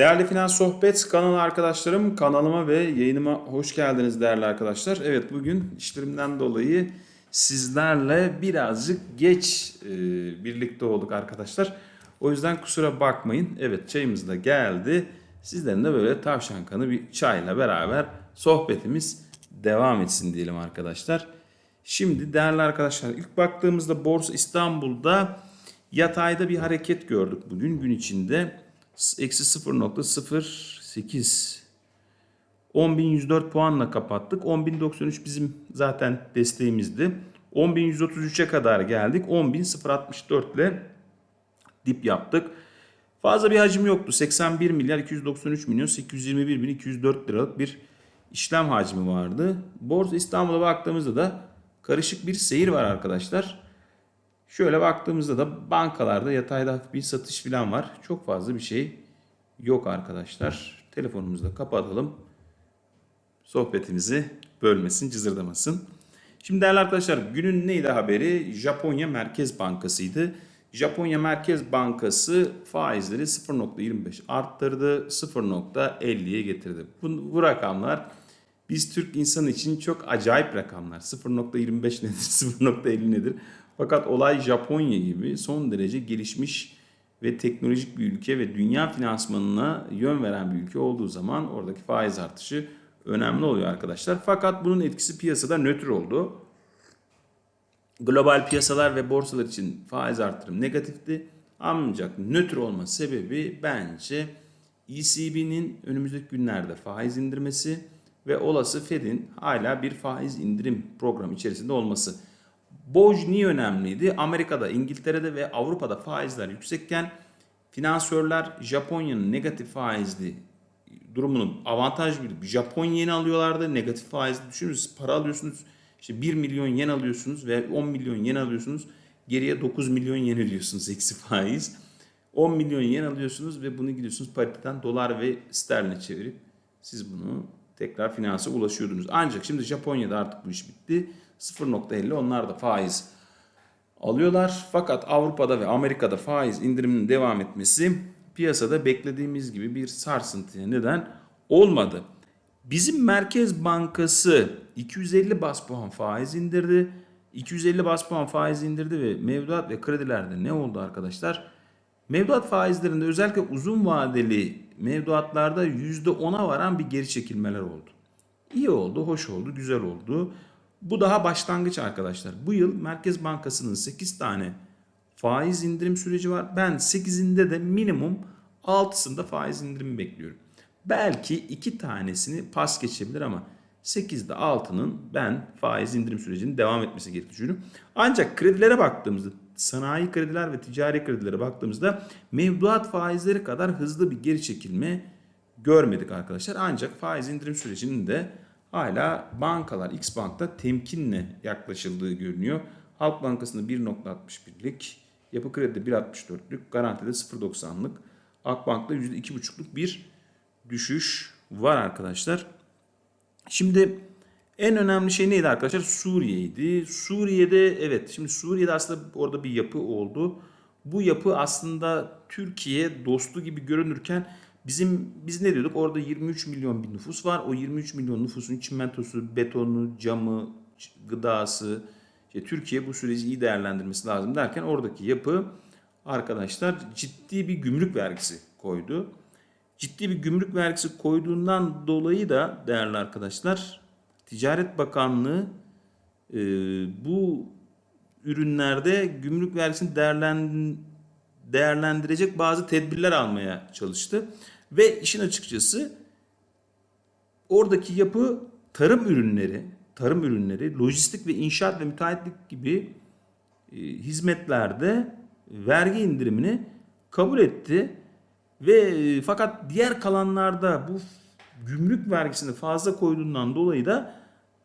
Değerli Finans Sohbet kanalı arkadaşlarım, kanalıma ve yayınıma hoş geldiniz değerli arkadaşlar. Evet bugün işlerimden dolayı sizlerle birazcık geç e, birlikte olduk arkadaşlar. O yüzden kusura bakmayın. Evet çayımız da geldi. Sizlerin de böyle tavşan kanı bir çayla beraber sohbetimiz devam etsin diyelim arkadaşlar. Şimdi değerli arkadaşlar ilk baktığımızda Borsa İstanbul'da yatayda bir hareket gördük bugün gün içinde. Eksi 0.08 10.104 puanla kapattık. 10.093 bizim zaten desteğimizdi. 10.133'e kadar geldik. 10.064 ile dip yaptık. Fazla bir hacim yoktu. 81 milyar 293 milyon 821 bin 204 liralık bir işlem hacmi vardı. Borsa İstanbul'a baktığımızda da karışık bir seyir var arkadaşlar. Şöyle baktığımızda da bankalarda yatayda bir satış falan var. Çok fazla bir şey yok arkadaşlar. Telefonumuzu da kapatalım. Sohbetimizi bölmesin, cızırdamasın. Şimdi değerli arkadaşlar günün neydi haberi? Japonya Merkez Bankası'ydı. Japonya Merkez Bankası faizleri 0.25 arttırdı, 0.50'ye getirdi. Bu, bu rakamlar biz Türk insanı için çok acayip rakamlar. 0.25 nedir, 0.50 nedir? Fakat olay Japonya gibi son derece gelişmiş ve teknolojik bir ülke ve dünya finansmanına yön veren bir ülke olduğu zaman oradaki faiz artışı önemli oluyor arkadaşlar. Fakat bunun etkisi piyasada nötr oldu. Global piyasalar ve borsalar için faiz artırım negatifti. Ancak nötr olma sebebi bence ECB'nin önümüzdeki günlerde faiz indirmesi ve olası Fed'in hala bir faiz indirim programı içerisinde olması. Boj niye önemliydi? Amerika'da, İngiltere'de ve Avrupa'da faizler yüksekken finansörler Japonya'nın negatif faizli durumunu avantaj bilip Japon yeni alıyorlardı. Negatif faizli düşünün para alıyorsunuz. İşte 1 milyon yen alıyorsunuz ve 10 milyon yen alıyorsunuz. Geriye 9 milyon yen ödüyorsunuz eksi faiz. 10 milyon yen alıyorsunuz ve bunu gidiyorsunuz pariteden dolar ve sterline çevirip siz bunu tekrar finansa ulaşıyordunuz. Ancak şimdi Japonya'da artık bu iş bitti. 0.50 onlar da faiz alıyorlar. Fakat Avrupa'da ve Amerika'da faiz indiriminin devam etmesi piyasada beklediğimiz gibi bir sarsıntıya neden olmadı. Bizim Merkez Bankası 250 bas puan faiz indirdi. 250 bas puan faiz indirdi ve mevduat ve kredilerde ne oldu arkadaşlar? Mevduat faizlerinde özellikle uzun vadeli mevduatlarda %10'a varan bir geri çekilmeler oldu. İyi oldu, hoş oldu, güzel oldu. Bu daha başlangıç arkadaşlar. Bu yıl Merkez Bankası'nın 8 tane faiz indirim süreci var. Ben 8'inde de minimum 6'sında faiz indirimi bekliyorum. Belki 2 tanesini pas geçebilir ama 8'de 6'nın ben faiz indirim sürecinin devam etmesi gerektiğini. Ancak kredilere baktığımızda sanayi krediler ve ticari kredilere baktığımızda mevduat faizleri kadar hızlı bir geri çekilme görmedik arkadaşlar. Ancak faiz indirim sürecinin de hala bankalar X Bank'ta temkinle yaklaşıldığı görünüyor. Halk Bankası'nda 1.61'lik, Yapı Kredi'de 1.64'lük, Garanti'de 0.90'lık, Akbank'ta %2.5'luk bir düşüş var arkadaşlar. Şimdi en önemli şey neydi arkadaşlar? Suriye'ydi. Suriye'de evet şimdi Suriye'de aslında orada bir yapı oldu. Bu yapı aslında Türkiye dostu gibi görünürken bizim biz ne diyorduk? Orada 23 milyon bir nüfus var. O 23 milyon nüfusun çimentosu, betonu, camı, gıdası. İşte Türkiye bu süreci iyi değerlendirmesi lazım derken oradaki yapı arkadaşlar ciddi bir gümrük vergisi koydu. Ciddi bir gümrük vergisi koyduğundan dolayı da değerli arkadaşlar Ticaret Bakanlığı e, bu ürünlerde gümrük vergisini değerlen, değerlendirecek bazı tedbirler almaya çalıştı. Ve işin açıkçası oradaki yapı tarım ürünleri, tarım ürünleri, lojistik ve inşaat ve müteahhitlik gibi e, hizmetlerde vergi indirimini kabul etti. Ve e, fakat diğer kalanlarda bu gümrük vergisini fazla koyduğundan dolayı da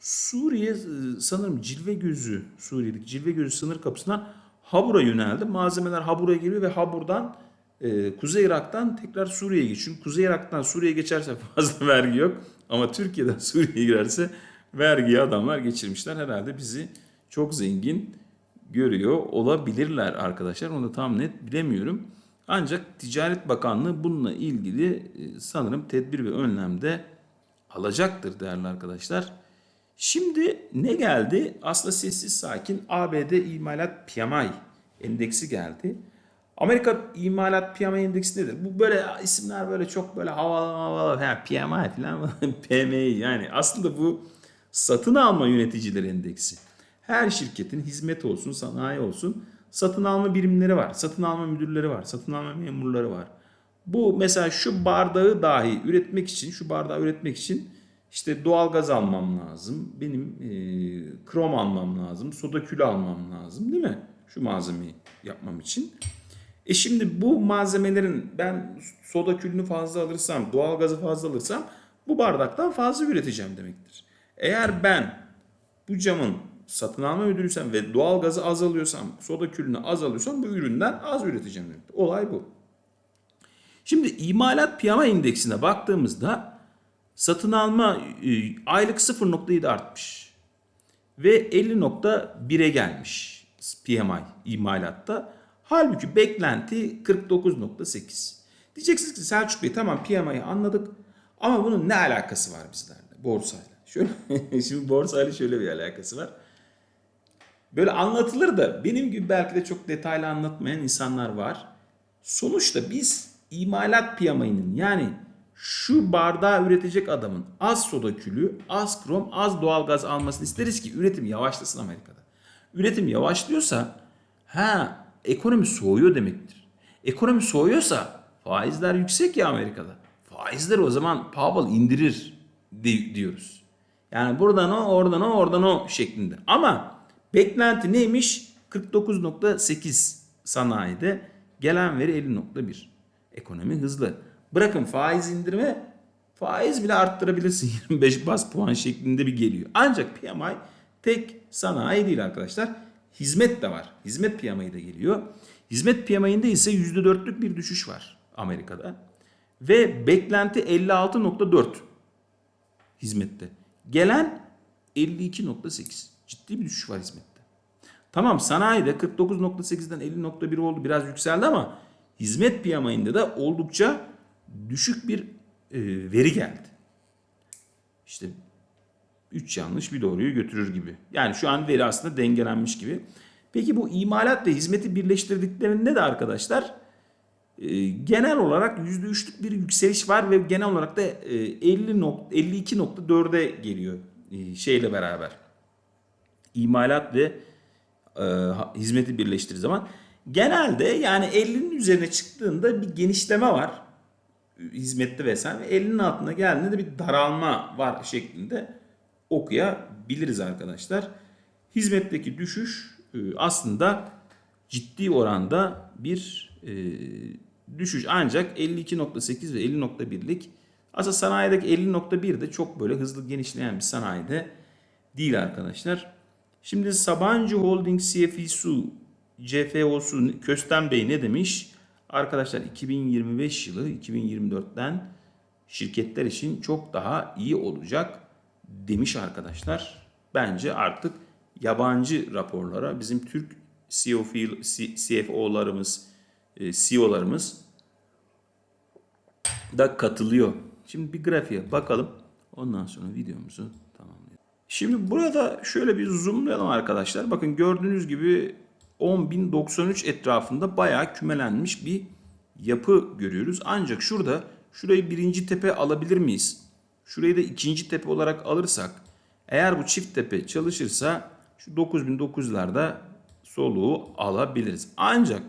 Suriye e, sanırım cilve gözü Suriye'deki cilve gözü sınır kapısından Habur'a yöneldi. Malzemeler Habur'a geliyor ve Habur'dan e, Kuzey Irak'tan tekrar Suriye'ye geçiyor. Çünkü Kuzey Irak'tan Suriye'ye geçerse fazla vergi yok. Ama Türkiye'den Suriye'ye girerse vergiyi adamlar geçirmişler. Herhalde bizi çok zengin görüyor olabilirler arkadaşlar. Onu da tam net bilemiyorum. Ancak Ticaret Bakanlığı bununla ilgili e, sanırım tedbir ve önlemde alacaktır değerli arkadaşlar. Şimdi ne geldi? Aslında sessiz sakin ABD imalat PMI endeksi geldi. Amerika imalat PMI endeksi nedir? Bu böyle isimler böyle çok böyle havalı havalı ha, PMI falan PMI yani aslında bu satın alma yöneticileri endeksi. Her şirketin hizmet olsun, sanayi olsun satın alma birimleri var. Satın alma müdürleri var. Satın alma memurları var. Bu mesela şu bardağı dahi üretmek için, şu bardağı üretmek için işte doğal gaz almam lazım. Benim e, krom almam lazım. Soda külü almam lazım değil mi? Şu malzemeyi yapmam için. E şimdi bu malzemelerin ben soda külünü fazla alırsam, doğal gazı fazla alırsam bu bardaktan fazla üreteceğim demektir. Eğer ben bu camın satın alma müdürüysem ve doğal gazı az alıyorsam, soda külünü az alıyorsam bu üründen az üreteceğim demektir. Olay bu. Şimdi imalat piyama indeksine baktığımızda satın alma e, aylık 0.7 artmış ve 50.1'e gelmiş PMI imalatta. Halbuki beklenti 49.8. Diyeceksiniz ki Selçuk Bey tamam PMI'yi anladık ama bunun ne alakası var bizlerle borsayla? Şöyle, şimdi borsayla şöyle bir alakası var. Böyle anlatılır da benim gibi belki de çok detaylı anlatmayan insanlar var. Sonuçta biz imalat piyamayının yani şu bardağı üretecek adamın az soda külü, az krom, az doğalgaz almasını isteriz ki üretim yavaşlasın Amerika'da. Üretim yavaşlıyorsa ha ekonomi soğuyor demektir. Ekonomi soğuyorsa faizler yüksek ya Amerika'da. Faizleri o zaman Powell indirir di- diyoruz. Yani buradan o, oradan o, oradan o şeklinde. Ama beklenti neymiş? 49.8 sanayide gelen veri 50.1. Ekonomi hızlı. Bırakın faiz indirme faiz bile arttırabilirsin 25 bas puan şeklinde bir geliyor. Ancak PMI tek sanayi değil arkadaşlar. Hizmet de var. Hizmet PMI de geliyor. Hizmet PMI'inde ise %4'lük bir düşüş var Amerika'da. Ve beklenti 56.4 hizmette. Gelen 52.8. Ciddi bir düşüş var hizmette. Tamam sanayide 49.8'den 50.1 oldu biraz yükseldi ama hizmet piyamayında da oldukça düşük bir e, veri geldi. İşte 3 yanlış bir doğruyu götürür gibi. Yani şu an veri aslında dengelenmiş gibi. Peki bu imalat ve hizmeti birleştirdiklerinde de arkadaşlar e, genel olarak %3'lük bir yükseliş var ve genel olarak da e, 50 52.4'e geliyor e, şeyle beraber. İmalat ve hizmeti birleştirdiği zaman genelde yani 50'nin üzerine çıktığında bir genişleme var hizmette vesaire ve 50'nin altına geldiğinde de bir daralma var şeklinde okuyabiliriz arkadaşlar. Hizmetteki düşüş e, aslında ciddi oranda bir e, düşüş ancak 52.8 ve 50.1'lik aslında sanayideki 50.1 de çok böyle hızlı genişleyen bir sanayide değil arkadaşlar. Şimdi Sabancı Holding CFO'su CFO'su Köstem Bey ne demiş? Arkadaşlar 2025 yılı 2024'ten şirketler için çok daha iyi olacak demiş arkadaşlar. Bence artık yabancı raporlara bizim Türk CFO, CFO'larımız, e, CEO'larımız da katılıyor. Şimdi bir grafiğe bakalım. Ondan sonra videomuzu tamamlayalım. Şimdi burada şöyle bir zoomlayalım arkadaşlar. Bakın gördüğünüz gibi 10.093 etrafında bayağı kümelenmiş bir yapı görüyoruz. Ancak şurada şurayı birinci tepe alabilir miyiz? Şurayı da ikinci tepe olarak alırsak eğer bu çift tepe çalışırsa şu 9900'larda soluğu alabiliriz. Ancak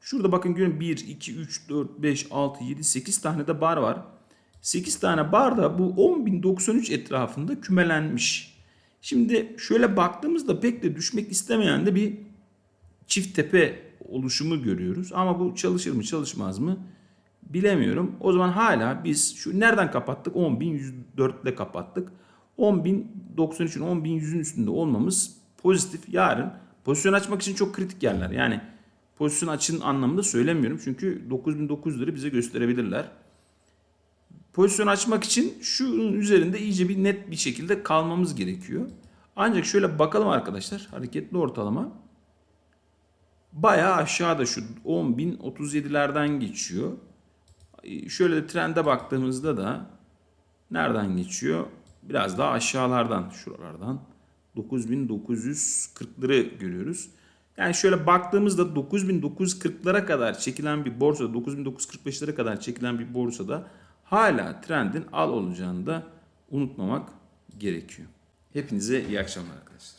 şurada bakın görün 1, 2, 3, 4, 5, 6, 7, 8 tane de bar var. 8 tane bar da bu 10.093 etrafında kümelenmiş. Şimdi şöyle baktığımızda pek de düşmek istemeyen de bir çift tepe oluşumu görüyoruz. Ama bu çalışır mı çalışmaz mı bilemiyorum. O zaman hala biz şu nereden kapattık? 10.104 ile kapattık. 10.093'ün 10.100'ün üstünde olmamız pozitif. Yarın pozisyon açmak için çok kritik yerler. Yani pozisyon açın anlamında söylemiyorum. Çünkü 9.900'leri bize gösterebilirler. Pozisyon açmak için şunun üzerinde iyice bir net bir şekilde kalmamız gerekiyor. Ancak şöyle bakalım arkadaşlar. Hareketli ortalama. bayağı aşağıda şu 10.037'lerden geçiyor. Şöyle de trende baktığımızda da nereden geçiyor? Biraz daha aşağılardan, şuralardan 9940'ları görüyoruz. Yani şöyle baktığımızda 9940'lara kadar çekilen bir borsada, 9945'lere kadar çekilen bir borsada hala trendin al olacağını da unutmamak gerekiyor. Hepinize iyi akşamlar arkadaşlar.